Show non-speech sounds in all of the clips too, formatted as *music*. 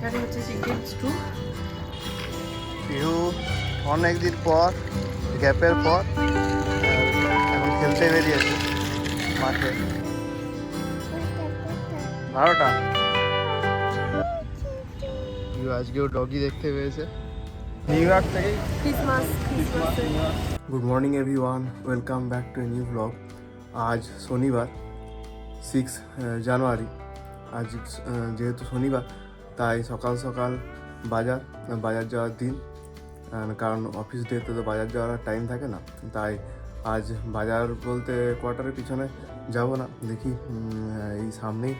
এখানে হচ্ছে chicken stew Pihu অনেকদিন পর গ্যাপের পর এখন খেলতে বেরিয়েছে মাঠে। বারোটা। আজকেও ডগি দেখতে পেয়েছে। New York Christmas good morning everyone welcome back to a new blog আজ শনিবার সিক্স জানুয়ারি আজ যেহেতু শনিবার তাই সকাল সকাল বাজার বাজার যাওয়ার দিন কারণ অফিস ডেতে তো বাজার যাওয়ার টাইম থাকে না। তাই আজ বাজার বলতে কোয়ার্টারের পিছনে যাব না। দেখি এই সামনেই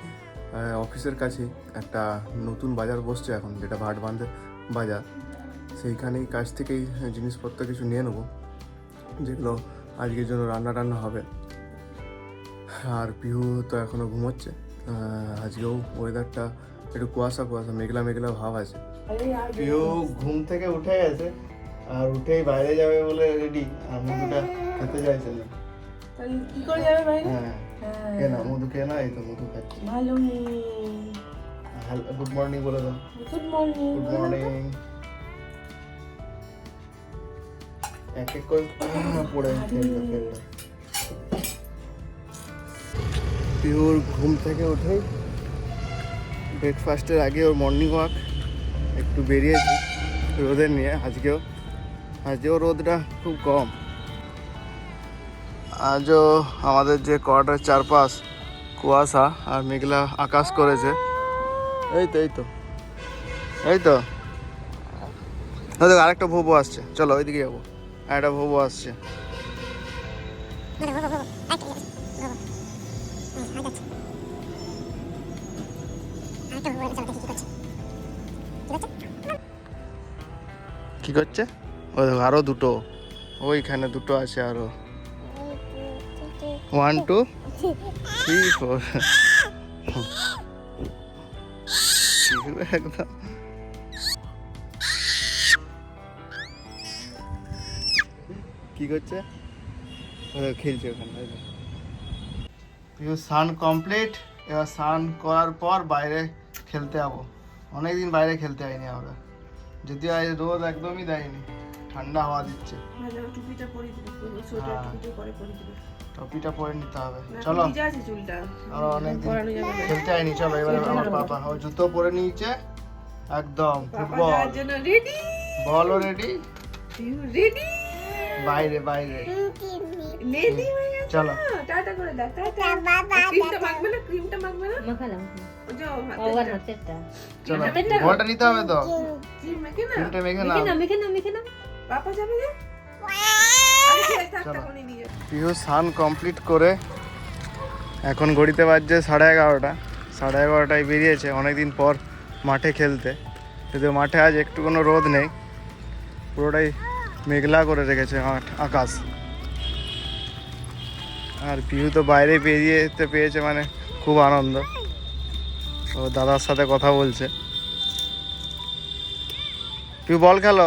অফিসের কাছেই একটা নতুন বাজার বসছে এখন, যেটা ভাট ভাটবান্ধের বাজার। সেইখানেই কাছ থেকেই জিনিসপত্র কিছু নিয়ে নেব, যেগুলো আজকের জন্য রান্না টান্না হবে। আর পিহু তো এখনও ঘুমোচ্ছে। আজকেও ওয়েদারটা একটু কুয়াশা কুয়াশা মেঘলা মেঘলা ভাব আছে। পিহু ঘুম থেকে উঠে গেছে আর উঠেই বাইরে যাবে বলে রেডি আর মধুটা খেতে চাইছে না। কি করে যাবে বাইরে? হ্যাঁ কে না মধু কে না এই তো মধু খাচ্ছি। ভালো গুড মর্নিং বলে দাও। গুড মর্নিং গুড মর্নিং এক এক করে পড়ে ফেলল ফেলল পিওর ঘুম থেকে উঠেই ব্রেকফাস্টের আগে ওর মর্নিং ওয়াক একটু বেরিয়েছি রোদের নিয়ে আজকেও। আজকেও রোদটা খুব কম। আজও আমাদের যে কোয়ার্টার চারপাশ, কুয়াশা আর মেঘলা আকাশ করেছে। এই তো এই তো। এই তো। দেখো, আরেকটা ভোবো আসছে। চলো, ওইদিকে যাব। আরেকটা ভোবো আসছে। *laughs* কি করছে? ওই দেখো, আরও দুটো। ওইখানে দুটো আছে আরও। ওয়ান টু থ্রি ফোর একদম কি করছে? খেলছে ওখানে স্নান কমপ্লিট এবার স্নান করার পর বাইরে খেলতে যাব। অনেকদিন বাইরে খেলতে হয়নি আমরা। যদিও আজ রোদ একদমই দেয়নি ঠান্ডা হাওয়া দিচ্ছে। টুপিটা পরিয়ে দিবে সোয়েটার হ্যাঁ। টুপিটা পরে পরিয়ে দিবে। টপিটা পরে নিতে হবে। চলো। আরও না। খেলতে হয়নি চলো এবার আমার পাপা। ও জুতো পরে নিয়েছে। একদম ফুটবল। রেডি বলও রেডি রেডি বাইরে বাইরে। রেডি চলো। টাটা করে দাও টাটা। ক্রিমটা মাখবে না ক্রিমটা মাখবে না? মাখালাম। নিতে হবে তো। মেখে নাও। মেখে নাও। মেখে নাও পাপা যাবে না। পিহু স্নান কমপ্লিট করে এখন ঘড়িতে বাজছে সাড়ে এগারোটা। সাড়ে এগারোটায় বেরিয়েছে অনেকদিন পর মাঠে খেলতে। যদিও মাঠে আজ একটু কোনো রোদ নেই পুরোটাই মেঘলা করে রেখেছে মাঠ আকাশ। আর পিহু তো বাইরে বেরিয়ে যেতে পেয়েছে মানে খুব আনন্দ। ও দাদার সাথে কথা বলছে। তুই বল খেলো।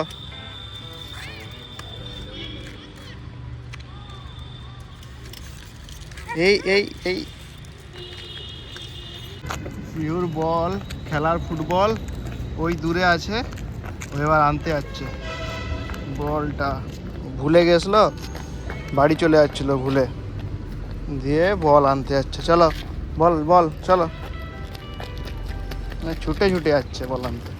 এই এই এই। পিওর বল খেলার ফুটবল ওই দূরে আছে ও এবার আনতে যাচ্ছে। বলটা। ভুলে গেছিল বাড়ি চলে যাচ্ছিল ভুলে। দিয়ে বল আনতে যাচ্ছে। চলো বল বল চলো। না, ছুটে ছুটে যাচ্ছে বল তো।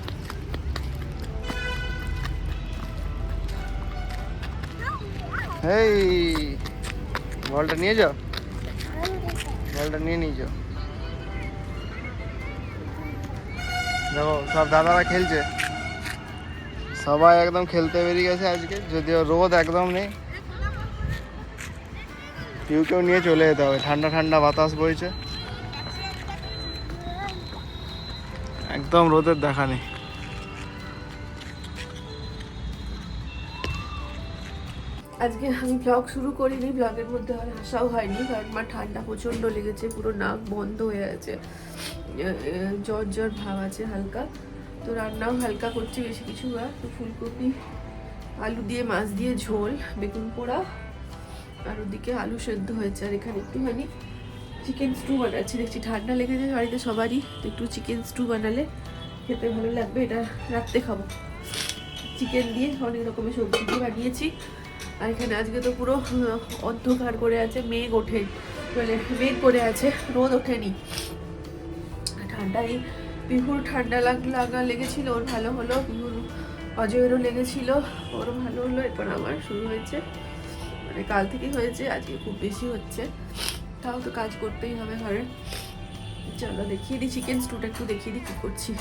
এই বলটা নিয়ে যাও। বলটা নিয়ে নিয়ে যাও। দেখো সব দাদারা খেলছে। সবাই একদম খেলতে বেরিয়ে গেছে আজকে যদিও রোদ একদম নেই। কেউ কেউ নিয়ে চলে যেতে হবে। ঠান্ডা ঠান্ডা বাতাস বইছে। একদম রোদের দেখা নেই। আজকে আমি ব্লগ শুরু করিনি ব্লগের মধ্যে আর আসাও হয়নি, কারণ আমার ঠান্ডা প্রচণ্ড লেগেছে, পুরো নাক বন্ধ হয়ে আছে। জ্বর জ্বর ভাব আছে হালকা। তো রান্নাও হালকা করছি, বেশি কিছু না। তো ফুলকপি, আলু দিয়ে, মাছ দিয়ে ঝোল, বেগুন পোড়া, আর ওদিকে আলু সেদ্ধ হয়েছে, আর এখানে একটুখানি চিকেন স্টু বানাচ্ছি। দেখছি ঠান্ডা লেগেছে, বাড়িতে সবারই। তো একটু চিকেন স্টু বানালে খেতে ভালো লাগবে, এটা রাত্রে খাব। চিকেন দিয়ে অনেক রকমের সবজি দিয়ে বানিয়েছি। আর এখানে আজকে তো পুরো অন্ধকার করে আছে, মেঘ ওঠে মানে মেঘ করে আছে, রোদ ওঠেনি। ঠান্ডায় বিহুর ঠান্ডা লাগ, লাগা লেগেছিল, ওর ভালো হলো, বিহুর অজয়েরও লেগেছিল ওরও ভালো হলো, এরপর আমার শুরু হয়েছে। মানে কাল থেকেই হয়েছে, আজকে খুব বেশি হচ্ছে। তাও তো কাজ করতেই হবে ঘরে। চলো দেখিয়ে দিই চিকেন স্টুটা একটু দেখিয়ে দিই কী করছি।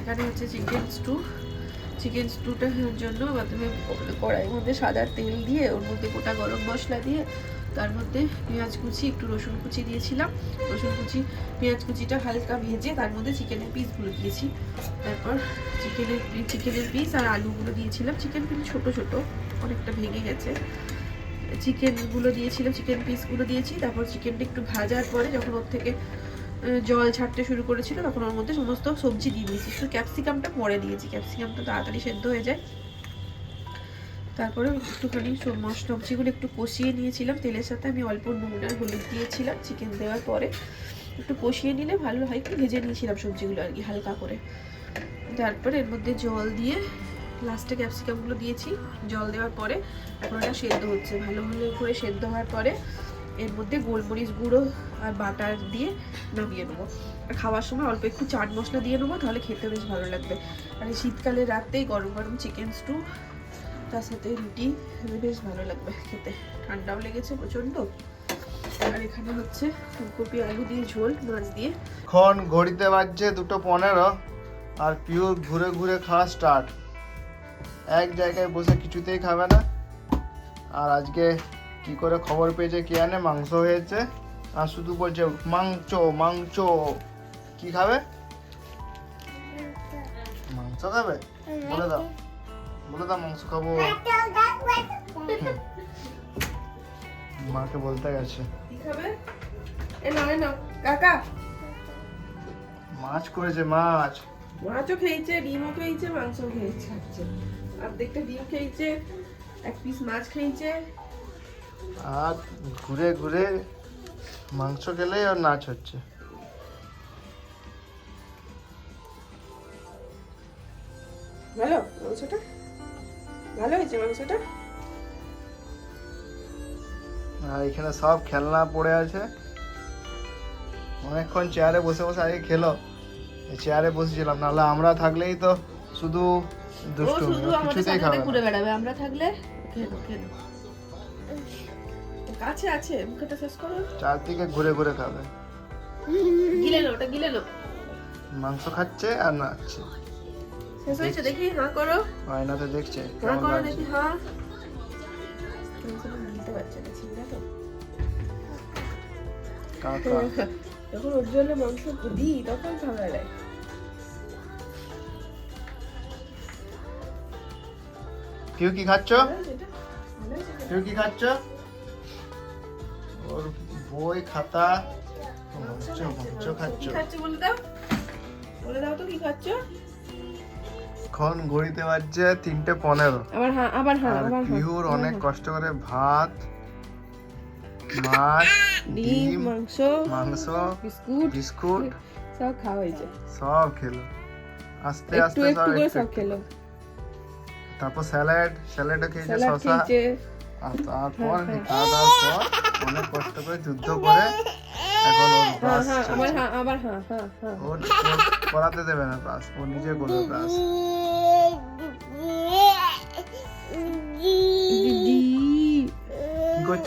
এখানে হচ্ছে চিকেন স্টু চিকেন স্টুটার জন্য প্রথমে কড়াইয়ের মধ্যে সাদা তেল দিয়ে, ওর মধ্যে গোটা গরম মশলা দিয়ে, তার মধ্যে পেঁয়াজ কুচি, একটু রসুন কুচি দিয়েছিলাম। রসুন কুচি, পেঁয়াজ কুচিটা হালকা ভেজে তার মধ্যে চিকেনের পিসগুলো দিয়েছি। তারপর চিকেনের চিকেনের পিস আর আলুগুলো দিয়েছিলাম। চিকেন পিস ছোট ছোট, অনেকটা ভেঙে গেছে। চিকেনগুলো দিয়েছিলাম, চিকেন পিসগুলো দিয়েছি, তারপর চিকেনটা একটু ভাজার পরে যখন ওর থেকে জল ছাড়তে শুরু করেছিল, তখন ওর মধ্যে সমস্ত সবজি দিয়ে দিয়েছি। শুধু ক্যাপসিকামটা পরে দিয়েছি ক্যাপসিকামটা তাড়াতাড়ি সেদ্ধ হয়ে যায়। তারপরে একটুখানি সবজিগুলো একটু কষিয়ে নিয়েছিলাম। তেলের সাথে আমি অল্প নুন আর হলুদ দিয়েছিলাম চিকেন দেওয়ার পরে। একটু কষিয়ে নিলে ভালো হয় একটু ভেজে নিয়েছিলাম সবজিগুলো আর কি হালকা করে। তারপরে এর মধ্যে জল দিয়ে লাস্টে ক্যাপসিকামগুলো দিয়েছি, জল দেওয়ার পরে এখন এটা সেদ্ধ হচ্ছে। ভালো ভালো করে সেদ্ধ হওয়ার পরে এর মধ্যে গোলমরিচ গুঁড়ো আর বাটার দিয়ে নামিয়ে নেব। আর খাওয়ার সময় অল্প একটু চাট মশলা দিয়ে নেব, তাহলে খেতে বেশ ভালো লাগবে। আর এই শীতকালে রাতেই গরম গরম চিকেন স্টু তার সাথে রুটি বেশ ভালো লাগবে খেতে। ঠান্ডাও লেগেছে প্রচণ্ড। আর এখানে হচ্ছে ফুলকপি, আলু দিয়ে ঝোল, মাছ দিয়ে। এখন ঘড়িতে বাজছে দুটো পনেরো, আর পিওর ঘুরে ঘুরে খাওয়া স্টার্ট এক জায়গায় বসে কিছুতেই খাবে না। আর আজকে কি করে খবর পেয়েছে কে আনে মাংস হয়েছে। আর শুধু বলছে মাংস মাংস। কি খাবে? মাংস খাবে? বলে দাও। বলে দাও মাংস খাব। মাকে বলতে গেছে। কাকা। মাছ করেছে মাছ। মাছও খেয়েছে ডিমও খেয়েছে মাংস খেয়েছে। অর্ধেকটা ডিম খেয়েছে এক পিস মাছ খেয়েছে। আর ঘুরে ঘুরে মাংস খেলেই আর নাচ হচ্ছে। ভালো? মাংসটা? ভালো হয়েছে মাংসটা? আর এখানে সব খেলনা পড়ে আছে। অনেকক্ষণ চেয়ারে বসে বসে আগে খেলো। চেয়ারে বসেছিলাম নাহলে আমরা থাকলেই তো শুধু ও শুধু আমাদের সাথে ঘুরে বেড়াবে আমরা থাকলে কাছে আছে মুখটা শেষ করো। চারদিকে ঘুরে ঘুরে খাবে। গিলে নাও ওটা গিলে নাও মাংস খাচ্ছে আর নাচছে। শেষ হয়েছে দেখি হাঁ করো। আয়নাতে দেখছে হাঁ কেমন করো দেখি হাঁ। কেউ কোনো নিতে পারছে না ছিংড়া তো কাকা। যখন ওর জন্য মাংস দিই তখন ঝগড়া দেয় কেউ কি খাচ্ছ? কেউ কি খাচ্ছ ওর বই খাতা মাংস মাংস খাচ্ছ বলে দাও বলে দাও তো কি খাচ্ছ এখন ঘড়িতে বাজছে তিনটে পনেরো আবার হ্যাঁ আবার হ্যাঁ আবার হ্যাঁ অনেক কষ্ট করে ভাত মাছ ডিম মাংস মাংস বিস্কুট বিস্কুট সব খাওয়া হয়েছে। সব খেলো। আস্তে আস্তে সব। খেলো। তারপর স্যালাড স্যালাডও খেয়েছে শসা আর তারপর হ্যাঁ, হ্যাঁ। খাওয়া দাওয়ার পর অনেক কষ্ট করে যুদ্ধ করে এখন ওর হ্যাঁ ব্রাশ হ্যাঁ হ্যাঁ হ্যাঁ হ্যাঁ হ্যাঁ। ওর করাতে দেবে না ব্রাশ ও নিজে করবে ব্রাশ। কি করছ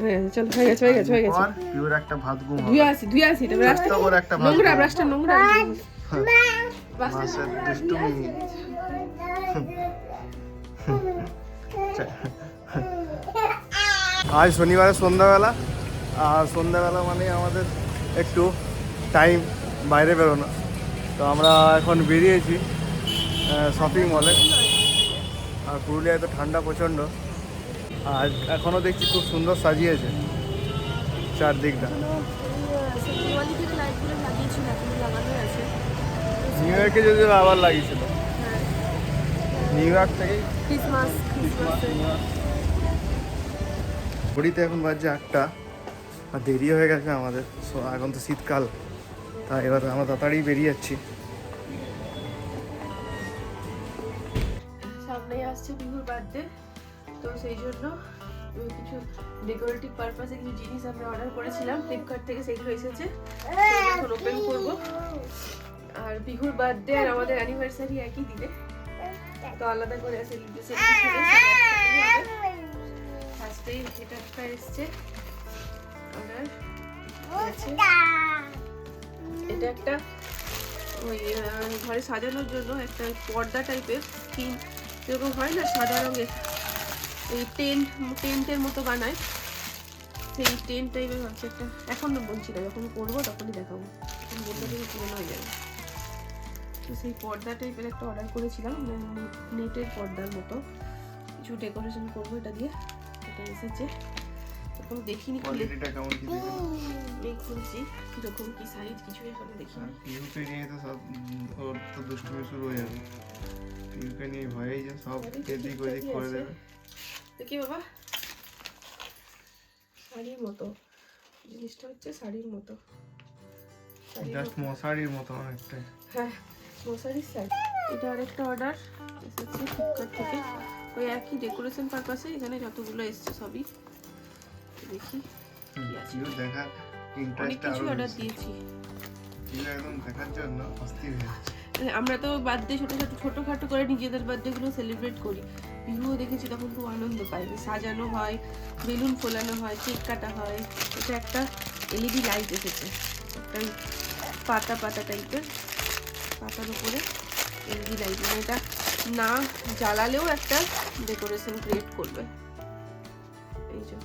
হ্যাঁ চল হয়ে গেছে হয়ে গেছে হয়ে গেছে। পর একটা ভাত ঘুম ধুয়ে আসি ধুয়ে আসি এটা ব্রাশটা করে একটা নোংরা নোংরা। মাসের দুষ্টুমি। আজ শনিবারের সন্ধ্যাবেলা, আর সন্ধ্যাবেলা মানে আমাদের একটু টাইম বাইরে বেরোনো। তো আমরা এখন বেরিয়েছি শপিং মলে আর পুরুলিয়ায় তো ঠান্ডা প্রচণ্ড। আর এখনও দেখছি খুব সুন্দর সাজিয়েছে চারদিকটা। নিউ ইয়র্কে যদি আবার লাগিয়েছিল। নিউ ইয়র্ক থেকেই ক্রিসমাস ঘড়িতে এখন বাজছে আটটা আর দেরি হয়ে গেছে আমাদের। So, এখন তো শীতকাল তা এবার আমরা তাড়াতাড়ি বেরিয়ে যাচ্ছি। সামনেই আসছে বিহুর বার্থডে তো সেই জন্য কিছু ডেকোরেটিভ পারপাসে কিছু জিনিস আমরা অর্ডার করেছিলাম ফ্লিপকার্ট থেকে সেগুলো এসেছে। এখন ওপেন করব। আর বিহুর বার্থডে আর আমাদের অ্যানিভার্সারি একই দিনে। তো আলাদা করে সেলিব্রেশন ফার্স্টেই এটা একটা এসছে। আছে। এটা একটা ওই ঘরে সাজানোর জন্য একটা পর্দা টাইপের থিম যেরকম হয় না, সাদা রঙের। এই টেন্ট, টেন্টের মতো বানায়। সেই টেন্ট টাইপের হচ্ছে একটা। এখন বলছি না, যখন করব তখনই দেখাবো। বলতে পুরোনো হয়ে যাবে। তো সেই পর্দা টাইপের একটা অর্ডার করেছিলাম নেটের পর্দার মতো। কিছু ডেকোরেশন করব এটা দিয়ে এটা এসেছে। এখন দেখিনি কোয়ালিটিটা কেমন কি খুলছি কীরকম কি সাইজ কিছু এখনও দেখিনি। পিউকে নিয়ে তো সব ওর তো দুষ্টুমি শুরু হয়ে যাবে। পিউকে নিয়ে ভয়েই যে সব এদিক ওদিক করে দেবে। দেখি বাবা? শাড়ির মতো। জিনিসটা হচ্ছে শাড়ির মতো। জাস্ট মতো। মশারির মতো হ্যাঁ। মশারির শাড়ি এটা আরেকটা অর্ডার এসেছে ফ্লিপকার্ট থেকে। ওই একই ডেকোরেশন পারপাসে এখানে যতগুলো এসছে সবই। দেখি অনেক কিছু অর্ডার দিয়েছি। একদম দেখার জন্য অস্থির হয়ে আমরা তো বার্থডে ছোটো ছোটো ছোটোখাটো করে নিজেদের বার্থডেগুলো সেলিব্রেট করি। বিহুও দেখেছি তখন খুব আনন্দ পাই সাজানো হয় বেলুন ফোলানো হয় কেক কাটা হয়। এটা একটা এলইডি লাইট এসেছে। একটা পাতা পাতা টাইপের পাতার উপরে এলজি লাইট মানে এটা না জ্বালালেও একটা ডেকোরেশন ক্রিয়েট করবে। এই যে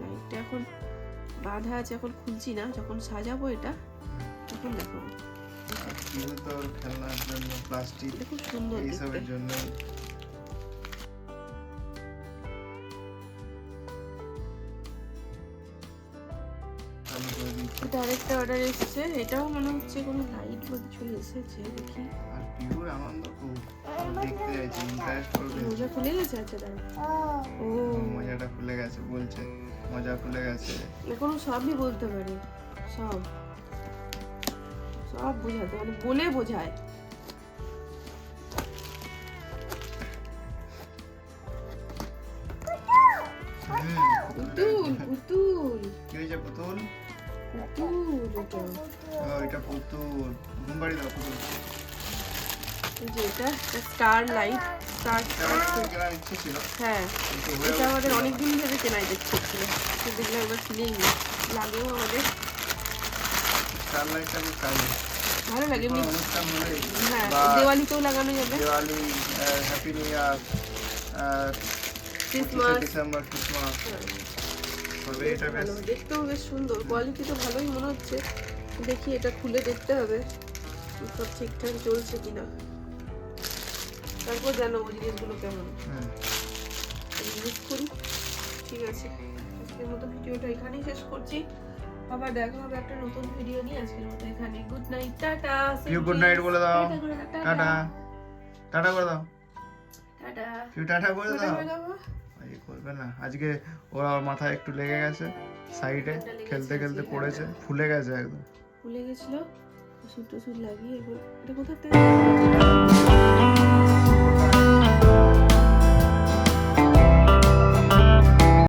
লাইটটা এখন বাঁধা আছে এখন খুলছি না যখন সাজাবো এটা তখন দেখো। খেলনার জন্য প্লাস্টিক এটা খুব সুন্দর এটা আরেকটা অর্ডার এসেছে। এটাও মনে হচ্ছে কোনো লাইট বা কিছু এসেছে দেখি। আর পিউর আনন্দ খুব দেখতে যাচ্ছে ইন্টারেস্ট করবে। মোজা খুলে গেছে আচ্ছা তাই ও। মজাটা খুলে গেছে বলছে মজা খুলে গেছে। এখনও সবই বলতে পারে সব। সব বোঝাতে মানে বলে বোঝায়। পুতুল পুতুল। কি হয়েছে পুতুল? পুতুল এটা এটা পুতুল ঘুম বাড়ি দাও পুতুল যে এটা স্টার লাইট স্টার কেনার ইচ্ছে হ্যাঁ এটা আমাদের উঠছিল না। অনেক দিন ধরে ছিল কিনেই নি লাগেও আমাদের ভালো লাগে হ্যাঁ দেওয়ালিতেও লাগানো যাবে Diwali happy new year Christmas December Christmas তবে এটা বেশ দেখতেও বেশ সুন্দর। কোয়ালিটি তো ভালোই মনে হচ্ছে। দেখি এটা খুলে দেখতে হবে সব ঠিকঠাক চলছে কিনা। তারপর জানাব জিনিসগুলো কেমন। হ্যাঁ। ইউজ করি। ঠিক আছে। আজকের মতো ভিডিওটা এখানেই শেষ করছি। আবার দেখা হবে একটা নতুন ভিডিও নিয়ে। আজকের মতো এখানে। Good night tata. Good night বলে দাও। টাটা করে দাও, টাটা টাটা করে দাও। টাটা টাটা করে দাও। এই করবে না। আজকে ওরা ওর মাথায় একটু লেগে গেছে সাইডে খেলতে খেলতে পড়েছে ফুলে গেছে একদম। ফুলে গেছিল ওষুধ টষুধ লাগিয়ে এবার এটা কোথা থেকে?